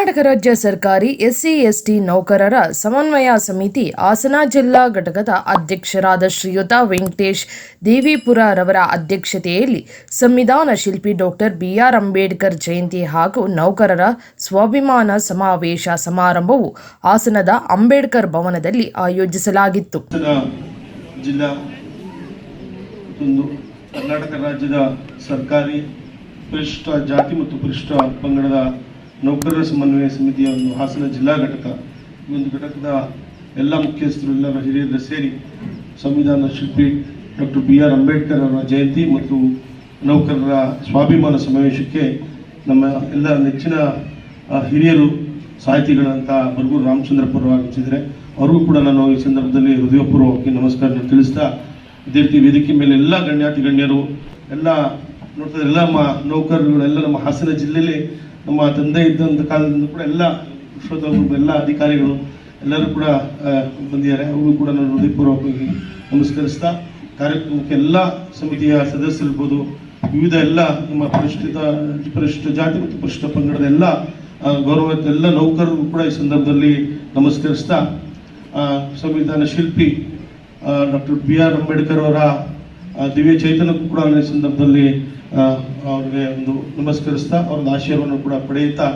ಕರ್ನಾಟಕ ರಾಜ್ಯ ಸರ್ಕಾರಿ SC ST ನೌಕರರ ಸಮನ್ವಯ ಸಮಿತಿ ಹಾಸನ ಜಿಲ್ಲಾ ಘಟಕದ ಅಧ್ಯಕ್ಷರಾದ ಶ್ರೀಯುತ ವೆಂಕಟೇಶ್ ದೇವಿಪುರ ರವರ ಅಧ್ಯಕ್ಷತೆಯಲ್ಲಿ ಸಂವಿಧಾನ ಶಿಲ್ಪಿ ಡಾಕ್ಟರ್ ಬಿಆರ್ ಅಂಬೇಡ್ಕರ್ ಜಯಂತಿ ಹಾಗೂ ನೌಕರರ ಸ್ವಾಭಿಮಾನ ಸಮಾವೇಶ ಸಮಾರಂಭವು ಹಾಸನದ ಅಂಬೇಡ್ಕರ್ ಭವನದಲ್ಲಿ ಆಯೋಜಿಸಲಾಗಿತ್ತು. ಕರ್ನಾಟಕ ರಾಜ್ಯದ ಸರ್ಕಾರಿ ಪರಿಶಿಷ್ಟ ಜಾತಿ ಮತ್ತು ಪರಿಶಿಷ್ಟ ಪಂಗಡದ ನೌಕರರ ಸಮನ್ವಯ ಸಮಿತಿಯ ಒಂದು ಹಾಸನ ಜಿಲ್ಲಾ ಘಟಕ ಈ ಒಂದು ಘಟಕದ ಎಲ್ಲ ಮುಖ್ಯಸ್ಥರು ಎಲ್ಲರ ಹಿರಿಯರ ಸೇರಿ ಸಂವಿಧಾನ ಶಿಲ್ಪಿ ಡಾಕ್ಟರ್ ಬಿ ಆರ್ ಅಂಬೇಡ್ಕರ್ ಅವರ ಜಯಂತಿ ಮತ್ತು ನೌಕರರ ಸ್ವಾಭಿಮಾನ ಸಮಾವೇಶಕ್ಕೆ ನಮ್ಮ ಎಲ್ಲ ನೆಚ್ಚಿನ ಹಿರಿಯರು, ಸಾಹಿತಿಗಳಂತ ಬರಗೂರು ರಾಮಚಂದ್ರಪುರ ಆಗಮಿಸಿದರೆ ಅವ್ರಿಗೂ ಕೂಡ ನಾನು ಈ ಸಂದರ್ಭದಲ್ಲಿ ಹೃದಯಪೂರ್ವಕ್ಕೆ ನಮಸ್ಕಾರ ತಿಳಿಸ್ತಾ ಅದೇ ರೀತಿ ವೇದಿಕೆ ಮೇಲೆ ಎಲ್ಲ ಗಣ್ಯಾತಿ ಗಣ್ಯರು, ಎಲ್ಲ ನೋಡ್ತಾರೆ ಎಲ್ಲ ನಮ್ಮ ನೌಕರರು ಎಲ್ಲ ನಮ್ಮ ಹಾಸನ ಜಿಲ್ಲೆಯಲ್ಲಿ ನಮ್ಮ ತಂದೆ ಇದ್ದಂಥ ಕಾಲದಿಂದ ಕೂಡ ಎಲ್ಲ ವಿಶ್ವದ ಎಲ್ಲ ಅಧಿಕಾರಿಗಳು ಎಲ್ಲರೂ ಕೂಡ ಬಂದಿದ್ದಾರೆ. ಅವರು ಕೂಡ ನಾನು ಹೃದಯಪೂರ್ವಕವಾಗಿ ನಮಸ್ಕರಿಸ್ತಾ, ಕಾರ್ಯಕ್ರಮಕ್ಕೆ ಎಲ್ಲ ಸಮಿತಿಯ ಸದಸ್ಯರಿರ್ಬೋದು, ವಿವಿಧ ಎಲ್ಲ ನಮ್ಮ ಪರಿಷ್ಠಿತ, ಪರಿಷ್ಠ ಜಾತಿ ಮತ್ತು ಪರಿಷ್ಠ ಪಂಗಡದ ಎಲ್ಲ ಗೌರವ ಎಲ್ಲ ನೌಕರರು ಕೂಡ ಈ ಸಂದರ್ಭದಲ್ಲಿ ನಮಸ್ಕರಿಸ್ತಾ ಸಂವಿಧಾನ ಶಿಲ್ಪಿ ಡಾಕ್ಟರ್ ಬಿ ಆರ್ ಅಂಬೇಡ್ಕರ್ ಅವರ ದಿವ್ಯ ಚೈತನ್ಯಕ್ಕೂ ಕೂಡ ಈ ಸಂದರ್ಭದಲ್ಲಿ ಅವ್ರಿಗೆ ಒಂದು ನಮಸ್ಕರಿಸ್ತಾ ಅವ್ರ ಆಶಯವನ್ನು ಕೂಡ ಪಡೆಯುತ್ತಾ,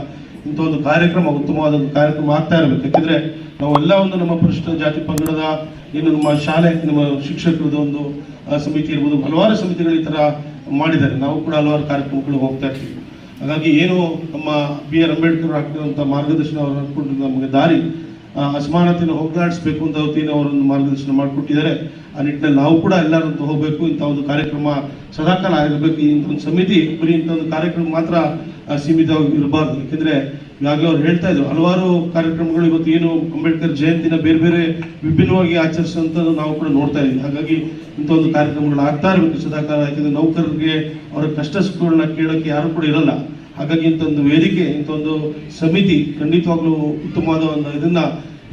ಇಂಥ ಒಂದು ಕಾರ್ಯಕ್ರಮ, ಉತ್ತಮವಾದ ಒಂದು ಕಾರ್ಯಕ್ರಮ ಆಗ್ತಾ ಇರಬೇಕು. ಯಾಕಂದ್ರೆ ನಾವೆಲ್ಲ ಒಂದು ನಮ್ಮ ಪರಿಶಿಷ್ಟ ಜಾತಿ ಪಂಗಡದ ಏನು ನಮ್ಮ ಶಾಲೆ, ನಮ್ಮ ಶಿಕ್ಷಕರದ ಒಂದು ಸಮಿತಿ ಇರ್ಬೋದು, ಹಲವಾರು ಸಮಿತಿಗಳು ಈ ಥರ ಮಾಡಿದ್ದಾರೆ. ನಾವು ಕೂಡ ಹಲವಾರು ಕಾರ್ಯಕ್ರಮಗಳು ಹೋಗ್ತಾ ಇರ್ತೀವಿ. ಹಾಗಾಗಿ ಏನು ನಮ್ಮ ಬಿ ಆರ್ ಅಂಬೇಡ್ಕರ್ ಹಾಕಿರುವಂಥ ಮಾರ್ಗದರ್ಶನ ಅವರು ನಮಗೆ ದಾರಿ ಅಸಮಾನತೆಯನ್ನು ಹೋಗಲಾಡಿಸ್ಬೇಕು ಅಂತ ಅವತ್ತಿನ ಅವರೊಂದು ಮಾರ್ಗದರ್ಶನ ಮಾಡಿಕೊಟ್ಟಿದ್ದಾರೆ. ಆ ನಿಟ್ಟಿನಲ್ಲಿ ನಾವು ಕೂಡ ಎಲ್ಲರೂ ಹೋಗಬೇಕು, ಇಂಥ ಒಂದು ಕಾರ್ಯಕ್ರಮ ಸದಾಕಾಲ ಆಗಿರಬೇಕು ಇಂಥ ಒಂದು ಸಮಿತಿ, ಬರೀ ಇಂಥ ಒಂದು ಕಾರ್ಯಕ್ರಮ ಮಾತ್ರ ಸೀಮಿತವಾಗಿ ಇರಬಾರ್ದು ಯಾಕೆಂದ್ರೆ ಈಗಾಗಲೇ ಅವ್ರು ಹೇಳ್ತಾ ಇದ್ರು, ಹಲವಾರು ಕಾರ್ಯಕ್ರಮಗಳು ಇವತ್ತು ಏನು ಅಂಬೇಡ್ಕರ್ ಜಯಂತಿನ ಬೇರೆ ಬೇರೆ ವಿಭಿನ್ನವಾಗಿ ಆಚರಿಸುವಂಥದ್ದು ನಾವು ಕೂಡ ನೋಡ್ತಾ ಇದ್ದೀವಿ. ಹಾಗಾಗಿ ಇಂಥ ಒಂದು ಕಾರ್ಯಕ್ರಮಗಳು ಆಗ್ತಾ ಇರಬೇಕು ಸದಾಕಾಲ. ಯಾಕೆಂದರೆ ನೌಕರರಿಗೆ ಅವರ ಕಷ್ಟ ಸುಖಗಳನ್ನ ಕೇಳೋಕೆ ಯಾರು ಕೂಡ ಇರಲ್ಲ. ಹಾಗಾಗಿ ಇಂಥ ಒಂದು ವೇದಿಕೆ ಇಂಥ ಒಂದು ಸಮಿತಿ ಖಂಡಿತವಾಗ್ಲೂ ಉತ್ತಮವಾದ ಒಂದು ಇದನ್ನ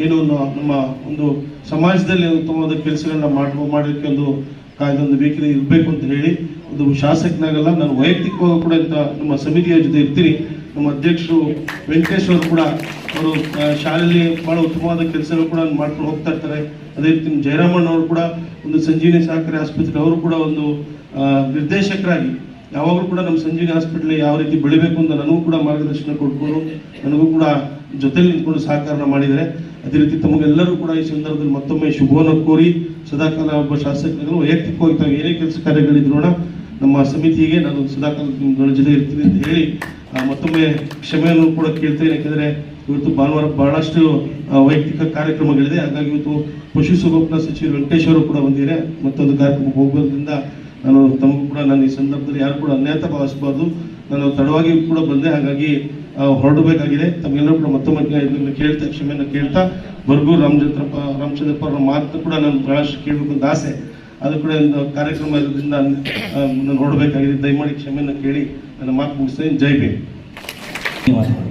ಏನು ನಮ್ಮ ಒಂದು ಸಮಾಜದಲ್ಲಿ ಉತ್ತಮವಾದ ಕೆಲಸಗಳನ್ನ ಮಾಡ ಮಾಡಲಿಕ್ಕೆ ಒಂದು ಕಾಯ್ದೊಂದು ಬೇಕಿದೆ ಇರಬೇಕು ಅಂತ ಹೇಳಿ ಒಂದು ಶಾಸಕನಾಗಲ್ಲ, ನಾನು ವೈಯಕ್ತಿಕವಾಗಿ ಕೂಡ ಇಂಥ ನಮ್ಮ ಸಮಿತಿಯ ಜೊತೆ ಇರ್ತೀನಿ. ನಮ್ಮ ಅಧ್ಯಕ್ಷರು ವೆಂಕಟೇಶ್ ಅವರು ಕೂಡ ಅವರು ಶಾಲೆಯಲ್ಲಿ ಬಹಳ ಉತ್ತಮವಾದ ಕೆಲಸಗಳು ಕೂಡ ಮಾಡ್ಕೊಂಡು ಹೋಗ್ತಾ ಇರ್ತಾರೆ. ಅದೇ ರೀತಿ ಜಯರಾಮಣ್ಣ ಅವರು ಕೂಡ ಒಂದು ಸಂಜೀವಿನಿ ಸಹಕಾರಿ ಆಸ್ಪತ್ರೆ ಅವರು ಕೂಡ ಒಂದು ನಿರ್ದೇಶಕರಾಗಿ ಯಾವಾಗಲೂ ಕೂಡ ನಮ್ಮ ಸಂಜೀವಿ ಹಾಸ್ಪಿಟಲ್ ಯಾವ ರೀತಿ ಬೆಳಿಬೇಕು ಅಂತ ನನಗೂ ಕೂಡ ಮಾರ್ಗದರ್ಶನ ಕೊಟ್ಕೊಂಡು. ನನಗೂ ಕೂಡ ಜೊತೆಲಿ ನಿಂತ್ಕೊಂಡು ಸಹಕಾರ ಮಾಡಿದ್ದಾರೆ. ಅದೇ ರೀತಿ ತಮಗೆಲ್ಲರೂ ಕೂಡ ಈ ಸಂದರ್ಭದಲ್ಲಿ ಮತ್ತೊಮ್ಮೆ ಶುಭವನ್ನು ಕೋರಿ, ಸದಾಕಾಲ ಒಬ್ಬ ಶಾಸಕರು ವೈಯಕ್ತಿಕವಾಗಿ ತಾವು ಏನೇ ಕೆಲಸ ಕಾರ್ಯಗಳಿದ್ರು ನಮ್ಮ ಸಮಿತಿಗೆ ನಾನು ಸದಾಕಾಲ ಜೊತೆ ಇರ್ತೀನಿ ಅಂತ ಹೇಳಿ ಮತ್ತೊಮ್ಮೆ ಕ್ಷಮೆಯನ್ನು ಕೂಡ ಕೇಳ್ತೇನೆ. ಯಾಕೆಂದರೆ ಇವತ್ತು ಭಾನುವಾರ ಬಹಳಷ್ಟು ವೈಯಕ್ತಿಕ ಕಾರ್ಯಕ್ರಮಗಳಿದೆ. ಹಾಗಾಗಿ ಇವತ್ತು ಪಶುಸಂಗೋಪನಾ ಸಚಿವರು ವೆಂಕಟೇಶ್ ಕೂಡ ಬಂದಿದ್ದಾರೆ. ಮತ್ತೊಂದು ಕಾರ್ಯಕ್ರಮಕ್ಕೆ ಹೋಗೋದ್ರಿಂದ ನಾನು ತಮ್ಮ ಕೂಡ ನಾನು ಈ ಸಂದರ್ಭದಲ್ಲಿ ಯಾರು ಕೂಡ ಅನ್ಯಾಯತ ಭಾವಿಸಬಾರ್ದು. ನಾನು ತಡವಾಗಿ ಕೂಡ ಬಂದೆ. ಹಾಗಾಗಿ ಹೊರಡಬೇಕಾಗಿದೆ. ತಮಗೆಲ್ಲರೂ ಕೂಡ ಮತ್ತೊಮ್ಮೆ ಕೇಳ್ತಾ, ಕ್ಷಮೆಯನ್ನು ಕೇಳ್ತಾ, ಬರ್ಗೂರ್ ರಾಮಚಂದ್ರಪ್ಪ ರಾಮಚಂದ್ರಪ್ಪ ಅವರ ಮಾತು ಕೂಡ ನಾನು ಬಹಳಷ್ಟು ಕೇಳಬೇಕು ಅಂತ ಆಸೆ. ಅದು ಕೂಡ ಕಾರ್ಯಕ್ರಮ ಇರೋದ್ರಿಂದ ನಾನು ಹೊರಡಬೇಕಾಗಿದೆ ದಯಮಾಡಿ ಕ್ಷಮೆಯನ್ನು ಕೇಳಿ ನನ್ನ ಮಾತು ಮುಗಿಸ್ತೇನೆ. ಜೈ ಬೇ ಧನ್ಯವಾದಗಳು.